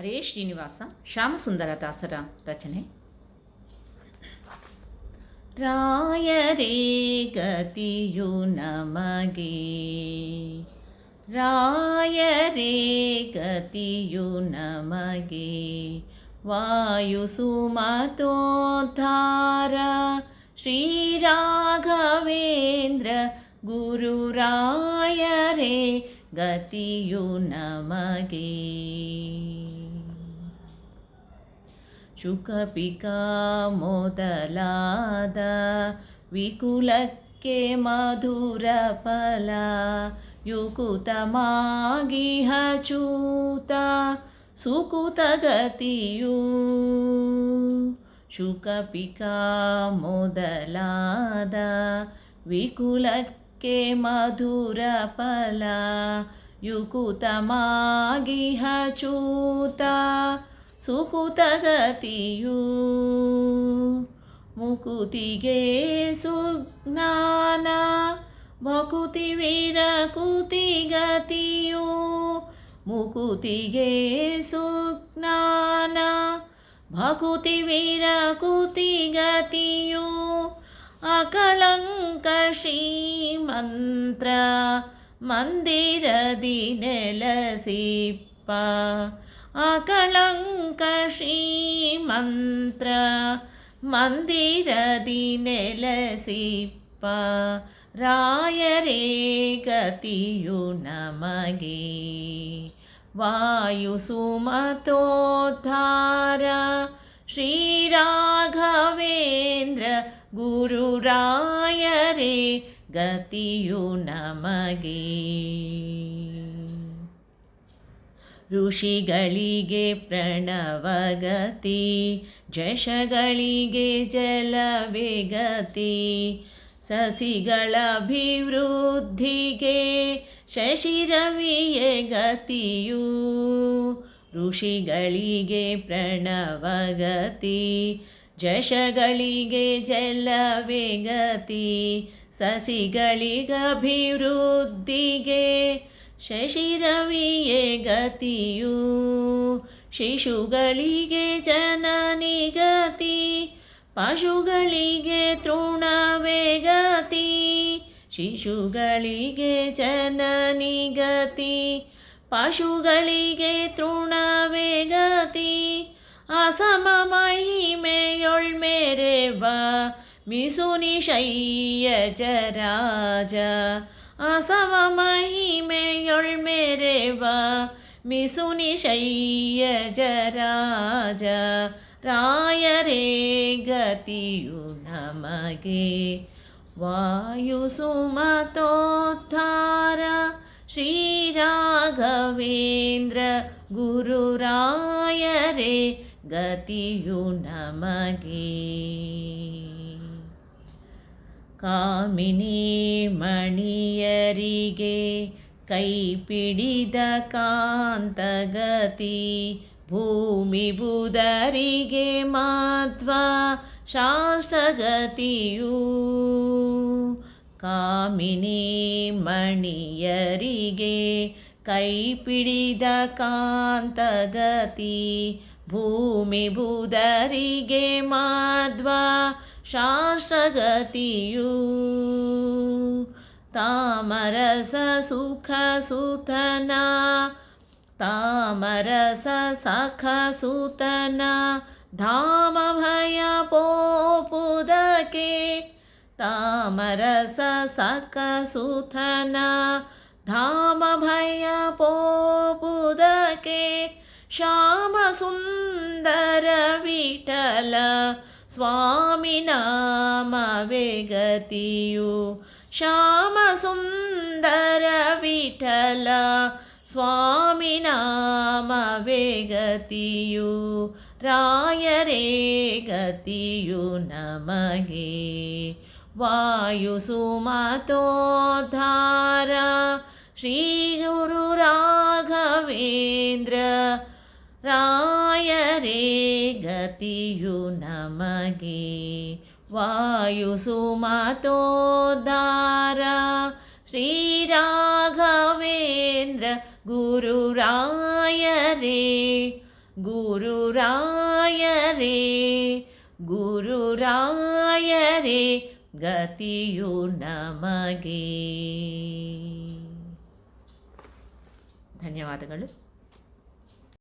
ಹರೇ ಶ್ರೀನಿವಾಸ ಶ್ಯಾಮಸುಂದರ ದಾಸರ ರಚನೆ ರಾಯರೇ ಗತಿಯು ನಮಗೆ ರಾಯರೇ ಗತಿಯು ನಮಗೆ ವಾಯು ಸುಮತೋದ್ಧಾರ ಶ್ರೀರಾಘವೇಂದ್ರ ಗುರುರಾಯರೇ ಗತಿಯು ನಮಗೆ ಶುಕಪಿಕ ಮೊದಲಾದ ವಿಕುಲಕ್ಕೆ ಮಧುರ ಫಲ ಯುಕುತಮಾಗಿ ಹಚೂತ ಸುಕುತ ಗತಿಯು ಶುಕಪಿಕ ಮೊದಲಾದ ವಿಕುಲಕ್ಕೆ ಮಧುರ ಫಲ ಯುಕುತಮಾಗಿ ಹಚೂತ ಸುಕುತಗತಿಯು ಮುಕುತಿಗೆ ಸುಜ್ಞಾನ ಭಕುತಿ ವಿರಕುತಿ ಗತಿಯು ಮುಕುತಿಗೆ ಸುಜ್ಞಾನ ಭಕುತಿ ವಿರಕುತಿ ಗತಿಯು ಅಕಳಂಕ ಶ್ರೀಮಂತ್ರ ಮಂದಿರದಿ ನೆಲಸಿಪ್ಪ ಅಕಳಂಕ ಶ್ರೀಮಂತ್ರ ಮಂದಿರದಿ ನೆಲಸಿಪ್ಪ ರಾಯರೇ ಗತಿಯು ನಮಗೆ ವಾಯು ಸುಮತೋದ್ಧಾರ ಶ್ರೀರಾಘವೇಂದ್ರ ಗುರುರಾಯರೇ ಗತಿಯು ನಮಗೆ ಋಷಿಗಳಿಗೆ ಪ್ರಣವಗತಿ ಜಶಗಳಿಗೆ ಜಲವೇಗತಿ ಸಸಿಗಳ ಅಭಿವೃದ್ಧಿಗೆ ಶಶಿರವಿಯೇ ಗತಿಯು. ಋಷಿಗಳಿಗೆ ಪ್ರಣವಗತಿ ಜಶಗಳಿಗೆ ಜಲವೇಗತಿ ಸಸಿಗಳಿಗೆ ಸಸಿಗಳಿಗಭಿವೃದ್ಧಿಗೆ ಶಶಿರವಿಯೇ ಗತಿಯು, ಶಿಶುಗಳಿಗೆ ಜನನಿ ಗತಿ, ಪಶುಗಳಿಗೆ ತೃಣವೇ ಗತಿ, ಶಿಶುಗಳಿಗೆ ಜನನಿ ಗತಿ, ಪಶುಗಳಿಗೆ ತೃಣವೇ ಗತಿ, ಅಸಮ ಮಹಿಮೆಯೊಳ್ಮೆರೆವ ಮಿಸುನಿ ಶಯ್ಯ ಜರಾಜ ಅಸಮ ಮಹಿಮೆಯೊಳ್ಮೆರೆವ ಮಿಸುನಿ ಶಯ್ಯ ಜರಾಜ ರಾಯರೇ ಗತಿಯು ನಮಗೆ ವಾಯು ಸುಮತೋದ್ಧಾರ ಶ್ರೀರಾಘವೇಂದ್ರ ಗುರುರಾಯರೇ ಗತಿಯು ನಮಗೆ ಕಾಮಿನಿ ಮಣಿಯರಿಗೆ ಕೈಪಿಡಿದ ಕಾಂತಗತಿ, ಭೂಮಿ ಬುಧರಿಗೆ ಮಾಧ್ವ ಶಾಸ್ತ್ರಗತಿಯು ಕಾಮಿನಿ ಮಣಿಯರಿಗೆ ಕೈಪಿಡಿದ ಕಾಂತಗತಿ, ಭೂಮಿ ಬುಧರಿಗೆ ಮಾಧ್ವ शास्त्रगतू तामरससुखसुतना। तामरससखसुतना। धामभयपोपुदके। तामरससखसुतना। धामभयपोपुदके। पोपुदके ಧಾಮ ಭಯ ಪೋಪುದಕೆ ತಾಮರಸ ಸಖ ಸುತನ ಧಾಮ ಭಯ ಪೋಪುದಕೆ ಶ್ಯಾಮ ಸುಂದರ ವಿಠಲ ಸ್ವಾಮಿ ನಾಮವೇ ಗತಿಯು ಶ್ಯಾಮ ಸುಂದರ ವಿಠಲ ಸ್ವಾಮಿ ನಾಮವೇ ಗತಿಯು ರಾಯರೇ ಗತಿಯು ನಮಗೆ ವಾಯು ಸುಮತೋದ್ಧಾರ ಶ್ರೀ ಗುರು ರಾಘವೇಂದ್ರ ರಾಯರೇ ಗತಿಯು ನಮಗೆ ವಾಯು ಸುಮತೋದ್ಧಾರ ಶ್ರೀರಾಘವೇಂದ್ರ ಗುರುರಾಯರೇ ಗುರುರಾಯರೇ ಗುರುರಾಯರೇ ಗತಿಯು ನಮಗೆ ಧನ್ಯವಾದಗಳು